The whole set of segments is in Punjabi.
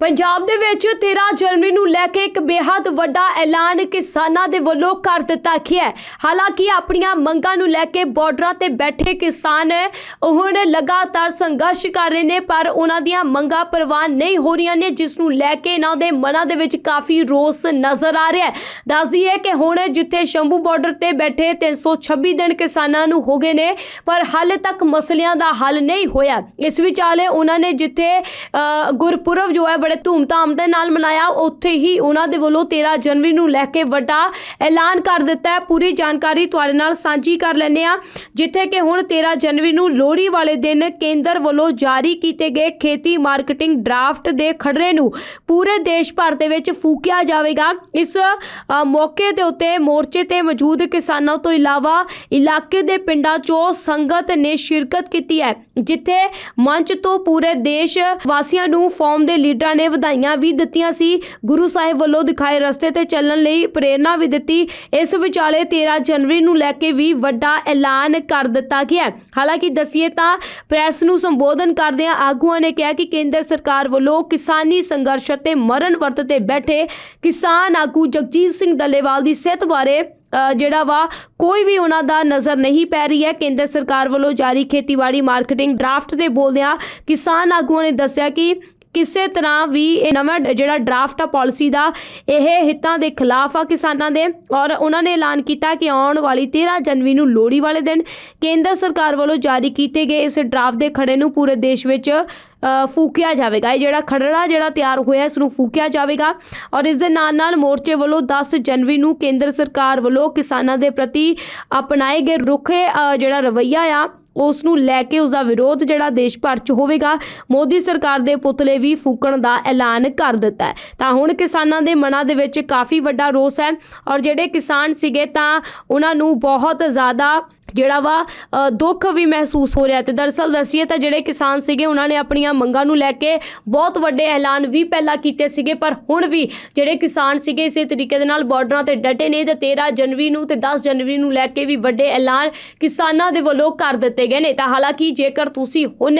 ਪੰਜਾਬ ਦੇ ਵਿੱਚ 13 ਜਨਵਰੀ ਨੂੰ ਲੈ ਕੇ ਇੱਕ ਬੇहद ਵੱਡਾ ਐਲਾਨ ਕਿਸਾਨਾਂ ਦੇ ਵੱਲੋਂ ਕਰ ਦਿੱਤਾ ਗਿਆ ਹੈ। ਹਾਲਾਂਕਿ ਆਪਣੀਆਂ ਮੰਗਾਂ ਨੂੰ ਲੈ ਕੇ ਬਾਰਡਰਾਂ ਤੇ ਬੈਠੇ ਕਿਸਾਨ ਹੁਣ ਲਗਾਤਾਰ ਸੰਘਰਸ਼ ਕਰ ਰਹੇ ਨੇ, ਪਰ ਉਹਨਾਂ ਦੀਆਂ ਮੰਗਾਂ ਪ੍ਰਵਾਨ ਨਹੀਂ ਹੋ ਰਹੀਆਂ ਨੇ, ਜਿਸ ਨੂੰ ਲੈ ਕੇ ਇਹਨਾਂ ਦੇ ਮਨਾਂ ਦੇ ਵਿੱਚ ਕਾਫੀ ਰੋਸ ਨਜ਼ਰ ਆ ਰਿਹਾ ਹੈ। ਦੱਸ ਦਈਏ ਕਿ ਹੁਣ ਜਿੱਥੇ ਸ਼ੰਭੂ ਬਾਰਡਰ ਤੇ ਬੈਠੇ 326 ਦਿਨ ਕਿਸਾਨਾਂ ਨੂੰ ਹੋ ਗਏ ਨੇ, ਪਰ ਹਾਲੇ ਤੱਕ ਮਸਲਿਆਂ ਦਾ ਹੱਲ ਨਹੀਂ ਹੋਇਆ। ਇਸ ਵਿਚਾਲੇ ਉਹਨਾਂ ਨੇ ਜਿੱਥੇ ਗੁਰਪੁਰਬ ਜੋ ਹੈ ਬੜੇ ਧੂਮਧਾਮ ਦੇ ਨਾਲ ਮਨਾਇਆ। ਉੱਥੇ ਹੀ ਉਹਨਾਂ ਦੇ ਵੱਲੋਂ 13 ਜਨਵਰੀ ਨੂੰ ਲੈ ਕੇ ਵੱਡਾ ਐਲਾਨ ਕਰ ਦਿੱਤਾ ਹੈ। ਪੂਰੀ ਜਾਣਕਾਰੀ ਤੁਹਾਡੇ ਨਾਲ ਸਾਂਝੀ ਕਰ ਲੈਂਦੇ ਆ ਜਿੱਥੇ ਕਿ ਹੁਣ 13 ਜਨਵਰੀ ਨੂੰ ਲੋਹੜੀ ਵਾਲੇ ਦਿਨ ਕੇਂਦਰ ਵੱਲੋਂ ਜਾਰੀ ਕੀਤੇ ਗਏ ਖੇਤੀ ਮਾਰਕੀਟਿੰਗ ਡਰਾਫਟ ਦੇ ਖੜਰੇ ਨੂੰ ਪੂਰੇ ਦੇਸ਼ ਭਰ ਦੇ ਵਿੱਚ ਫੂਕਿਆ ਜਾਵੇਗਾ। ਇਸ ਮੌਕੇ ਦੇ ਉੱਤੇ ਮੋਰਚੇ ਤੇ ਮੌਜੂਦ ਕਿਸਾਨਾਂ ਤੋਂ ਇਲਾਵਾ ਇਲਾਕੇ ਦੇ ਪਿੰਡਾਂ 'ਚੋਂ ਸੰਗਤ ਨੇ ਸ਼ਿਰਕਤ ਕੀਤੀ ਹੈ। ਜਿੱਥੇ ਮੰਚ ਤੋਂ ਪੂਰੇ ਦੇਸ਼ ਵਾਸੀਆਂ ਨੂੰ ਫੌਰਮ ਦੇ ਲੀਡਰਾਂ ਨੇ ਵਧਾਈਆਂ ਵੀ ਦਿੱਤੀਆਂ ਸੀ। ਗੁਰੂ ਸਾਹਿਬ ਵੱਲੋਂ ਦਿਖਾਏ ਰਸਤੇ ਤੇ ਚੱਲਣ ਲਈ ਪ੍ਰੇਰਣਾ ਵੀ ਦਿੱਤੀ। ਇਸ ਵਿਚਾਲੇ 13 ਜਨਵਰੀ ਨੂੰ ਲੈ ਕੇ ਵੀ ਵੱਡਾ ਐਲਾਨ ਕਰ ਦਿੱਤਾ ਗਿਆ ਹਾਲਾਂਕਿ ਦਸੀਏ ਤਾਂ ਪ੍ਰੈਸ ਨੂੰ ਸੰਬੋਧਨ ਕਰਦਿਆਂ ਆਗੂਆਂ ਨੇ ਕਿਹਾ ਕਿ ਕੇਂਦਰ ਸਰਕਾਰ ਵੱਲੋਂ ਕਿਸਾਨੀ ਸੰਘਰਸ਼ ਅਤੇ ਮਰਨ ਵਰਤ ਤੇ ਬੈਠੇ ਕਿਸਾਨ ਆਗੂ ਜਗਜੀਤ ਸਿੰਘ ਡੱਲੇਵਾਲ ਦੀ ਸਿਹਤ ਬਾਰੇ ਅ, ਜਿਹੜਾ ਵਾ ਕੋਈ ਵੀ ਉਹਨਾਂ ਦਾ ਨਜ਼ਰ ਨਹੀਂ ਪੈ ਰਹੀ ਹੈ। ਕੇਂਦਰ ਸਰਕਾਰ ਵੱਲੋਂ ਜਾਰੀ ਖੇਤੀਬਾੜੀ ਮਾਰਕੀਟਿੰਗ ਡਰਾਫਟ ਦੇ ਬੋਲਦਿਆਂ ਕਿਸਾਨ ਆਗੂਆਂ ਨੇ ਦੱਸਿਆ ਕਿ ਕਿਸੇ ਤਰ੍ਹਾਂ ਵੀ ਇਹ ਨਵਾਂ ਡ- ਜਿਹੜਾ ਡਰਾਫਟ ਆ ਪਾਲਿਸੀ ਦਾ, ਇਹ ਹਿੱਤਾਂ ਦੇ ਖਿਲਾਫ ਆ ਕਿਸਾਨਾਂ ਦੇ ਔਰ ਉਹਨਾਂ ਨੇ ਐਲਾਨ ਕੀਤਾ ਕਿ ਆਉਣ ਵਾਲੀ 13 ਜਨਵਰੀ ਨੂੰ ਲੋਹੜੀ ਵਾਲੇ ਦਿਨ ਕੇਂਦਰ ਸਰਕਾਰ ਵੱਲੋਂ ਜਾਰੀ ਕੀਤੇ ਗਏ ਇਸ ਡਰਾਫਟ ਦੇ ਖੜੇ ਨੂੰ ਪੂਰੇ ਦੇਸ਼ ਵਿੱਚ ਫੂਕਿਆ ਜਾਵੇਗਾ। ਇਹ ਜਿਹੜਾ ਖਰੜਾ ਜਿਹੜਾ ਤਿਆਰ ਹੋਇਆ, ਇਸ ਨੂੰ ਫੂਕਿਆ ਜਾਵੇਗਾ ਔਰ ਇਸ ਦੇ ਨਾਲ ਨਾਲ ਮੋਰਚੇ ਵੱਲੋਂ 10 ਜਨਵਰੀ ਨੂੰ ਕੇਂਦਰ ਸਰਕਾਰ ਵੱਲੋਂ ਕਿਸਾਨਾਂ ਦੇ ਪ੍ਰਤੀ ਅਪਣਾਏ ਗਏ ਰੁਖੇ ਜਿਹੜਾ ਰਵੱਈਆ ਆ ਉਸ ਨੂੰ ਲੈ ਕੇ ਉਸ ਦਾ ਵਿਰੋਧ ਜਿਹੜਾ ਦੇਸ਼ ਭਰ 'ਚ ਹੋਵੇਗਾ। ਮੋਦੀ ਸਰਕਾਰ ਦੇ ਪੁਤਲੇ ਵੀ ਫੂਕਣ ਦਾ ਐਲਾਨ ਕਰ ਦਿੱਤਾ ਤਾਂ ਹੁਣ ਕਿਸਾਨਾਂ ਦੇ ਮਨਾਂ ਦੇ ਵਿੱਚ ਕਾਫੀ ਵੱਡਾ ਰੋਸ ਹੈ। ਔਰ ਜਿਹੜੇ ਕਿਸਾਨ ਸੀਗੇ ਤਾਂ ਉਹਨਾਂ ਨੂੰ ਬਹੁਤ ਜ਼ਿਆਦਾ ਜਿਹੜਾ ਵਾ ਦੁੱਖ ਵੀ ਮਹਿਸੂਸ ਹੋ ਰਿਹਾ ਤੇ ਦਰਅਸਲ ਦੱਸੀਏ ਤਾਂ ਜਿਹੜੇ ਕਿਸਾਨ ਸੀਗੇ, ਉਹਨਾਂ ਨੇ ਆਪਣੀਆਂ ਮੰਗਾਂ ਨੂੰ ਲੈ ਕੇ ਬਹੁਤ ਵੱਡੇ ਐਲਾਨ ਵੀ ਪਹਿਲਾਂ ਕੀਤੇ ਸੀਗੇ, ਪਰ ਹੁਣ ਵੀ ਜਿਹੜੇ ਕਿਸਾਨ ਸੀਗੇ, ਇਸੇ ਤਰੀਕੇ ਦੇ ਨਾਲ ਬਾਰਡਰਾਂ ਤੇ ਡਟੇ ਨੇ ਤੇ 13 ਜਨਵਰੀ ਨੂੰ ਤੇ 10 ਜਨਵਰੀ ਨੂੰ ਲੈ ਕੇ ਵੀ ਵੱਡੇ ਐਲਾਨ ਕਿਸਾਨਾਂ ਦੇ ਵੱਲੋਂ ਕਰ ਦਿੱਤੇ ਗਏ ਨੇ। ਤਾਂ ਹਾਲਾਂਕਿ ਜੇਕਰ ਤੁਸੀਂ ਹੁਣ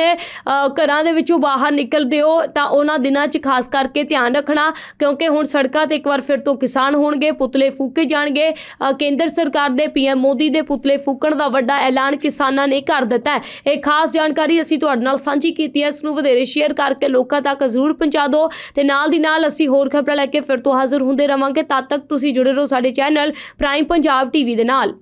ਘਰਾਂ ਦੇ ਵਿੱਚੋਂ ਬਾਹਰ ਨਿਕਲਦੇ ਹੋ, ਤਾਂ ਉਹਨਾਂ ਦਿਨਾਂ 'ਚ ਖਾਸ ਕਰਕੇ ਧਿਆਨ ਰੱਖਣਾ, ਕਿਉਂਕਿ ਹੁਣ ਸੜਕਾਂ ਤੇ ਇੱਕ ਵਾਰ ਫਿਰ ਤੋਂ ਕਿਸਾਨ ਹੋਣਗੇ, ਪੁਤਲੇ ਫੂਕੇ ਜਾਣਗੇ। ਕੇਂਦਰ ਸਰਕਾਰ ਦੇ ਪੀਐਮ ਮੋਦੀ ਦੇ ਪੁਤਲੇ ਫੂਕਣ ਦਾ ਵੱਡਾ ਐਲਾਨ ਕਿਸਾਨਾਂ ਨੇ ਕਰ ਦਿੱਤਾ ਹੈ। ਇਹ ਖਾਸ ਜਾਣਕਾਰੀ ਅਸੀਂ ਤੁਹਾਡੇ ਨਾਲ ਸਾਂਝੀ ਕੀਤੀ ਹੈ। ਇਸ ਨੂੰ ਵਧੇਰੇ ਸ਼ੇਅਰ ਕਰਕੇ ਲੋਕਾਂ ਤੱਕ ਜ਼ਰੂਰ ਪਹੁੰਚਾ ਦਿਓ। ਤੇ ਨਾਲ ਦੀ ਨਾਲ ਅਸੀਂ ਹੋਰ ਖਬਰਾਂ ਲੈ ਕੇ ਫਿਰ ਤੋਂ ਹਾਜ਼ਰ ਹੁੰਦੇ ਰਵਾਂਗੇ। ਤਦ ਤੱਕ ਤੁਸੀਂ ਜੁੜੇ ਰਹੋ ਸਾਡੇ ਚੈਨਲ ਪ੍ਰਾਈਮ ਪੰਜਾਬ ਟੀਵੀ ਦੇ ਨਾਲ।